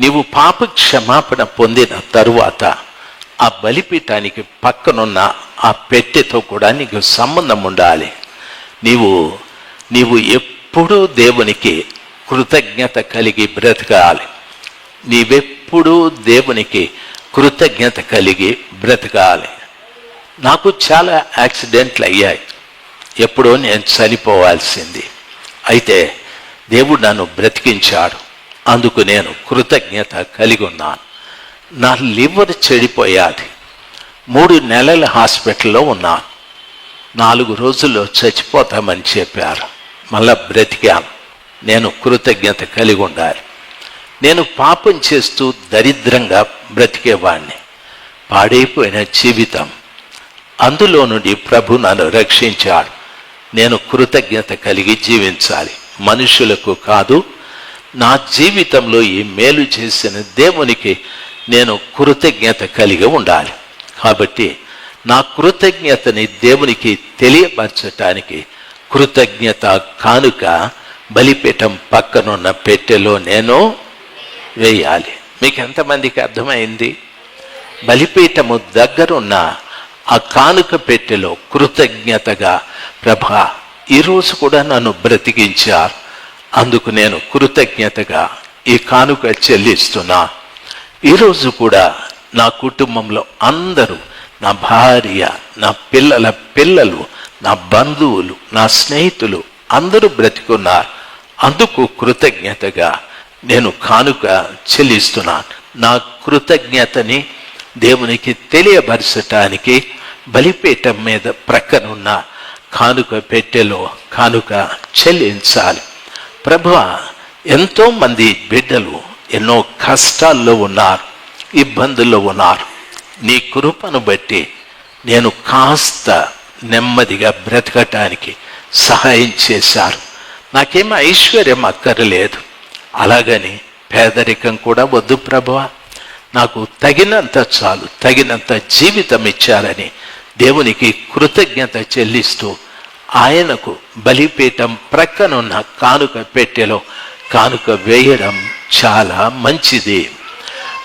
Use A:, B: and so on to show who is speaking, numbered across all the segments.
A: నీవు పాప క్షమాపణ పొందిన తరువాత ఆ బలిపీఠానికి పక్కనున్న ఆ పెట్టెతో కూడా నీకు సంబంధం ఉండాలి. నీవు నీవు ఎప్పుడూ దేవునికి కృతజ్ఞత కలిగి బ్రతకాలి. నీవెప్పుడూ దేవునికి కృతజ్ఞత కలిగి బ్రతకాలి. నాకు చాలా యాక్సిడెంట్లు అయ్యాయి. ఎప్పుడో నేను చనిపోవాల్సింది. అయితే దేవుడు నన్ను బ్రతికించాడు. అందుకు నేను కృతజ్ఞత కలిగి ఉన్నాను నా లివర్ చెడిపోయాది. మూడు నెలల హాస్పిటల్లో ఉన్నాను. నాలుగు రోజుల్లో చచ్చిపోతామని చెప్పారు. మళ్ళా బ్రతికాను. నేను కృతజ్ఞత కలిగి ఉండాలి నేను పాపం చేస్తూ దరిద్రంగా బ్రతికేవాణ్ణి. పాడైపోయిన జీవితం. అందులో నుండి ప్రభు నన్ను రక్షించాడు. నేను కృతజ్ఞత కలిగి జీవించాలి. మనుషులకు కాదు నా జీవితంలో ఈ మేలు చేసిన దేవునికి నేను కృతజ్ఞత కలిగి ఉండాలి. కాబట్టి నా కృతజ్ఞతని దేవునికి తెలియపరచటానికి కృతజ్ఞత కానుక బలిపీఠం పక్కనున్న పెట్టెలో నేను వేయాలి. మీకు ఎంతమందికి అర్థమైంది? బలిపీఠము దగ్గరున్న ఆ కానుక పెట్టెలో కృతజ్ఞతగా ప్రభా ఈరోజు కూడా నన్ను బ్రతికించారు. అందుకు నేను కృతజ్ఞతగా ఈ కానుక చెల్లిస్తున్నా. ఈరోజు కూడా నా కుటుంబంలో అందరూ నా భార్య నా పిల్లల పిల్లలు నా బంధువులు నా స్నేహితులు అందరూ బ్రతికున్నారు. అందుకు కృతజ్ఞతగా నేను కానుక చెల్లిస్తున్నాను నా కృతజ్ఞతని దేవునికి తెలియపరచటానికి బలిపీఠం మీద ప్రక్కనున్న కానుక పెట్టెలో కానుక చెల్లించాలి. ప్రభు ఎంతో మంది బిడ్డలు ఎన్నో కష్టాల్లో ఉన్నారు ఇబ్బందుల్లో ఉన్నారు. నీ కృపను బట్టి నేను కాస్త నెమ్మదిగా బ్రతకటానికి సహాయం చేశారు. నాకేం ఐశ్వర్యం అక్కర్లేదు. అలాగని పేదరికం కూడా వద్దు ప్రభువ నాకు తగినంత చాలు తగినంత జీవితం ఇచ్చారని దేవునికి కృతజ్ఞత చెల్లిస్తూ ఆయనకు బలిపీఠం ప్రక్కనున్న కానుక పెట్టెలో కానుక వేయడం చాలా మంచిది.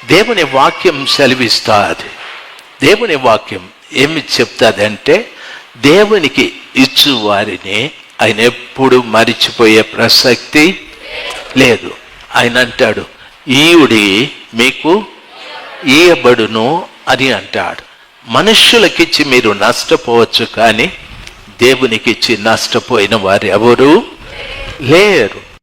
A: దేవుని వాక్యం సెలవిస్తాది. దేవుని వాక్యం ఏమి చెప్తాదంటే దేవునికి ఇచ్చు వారిని ఆయన ఎప్పుడు మరిచిపోయే ప్రసక్తి లేదు. ఆయన అంటాడు ఈయుడి మీకు ఈయబడును అని అంటాడు. మనుష్యులకిచ్చి మీరు నష్టపోవచ్చు కానీ దేవునికిచ్చి నష్టపోయిన వారు ఎవరు లేరు.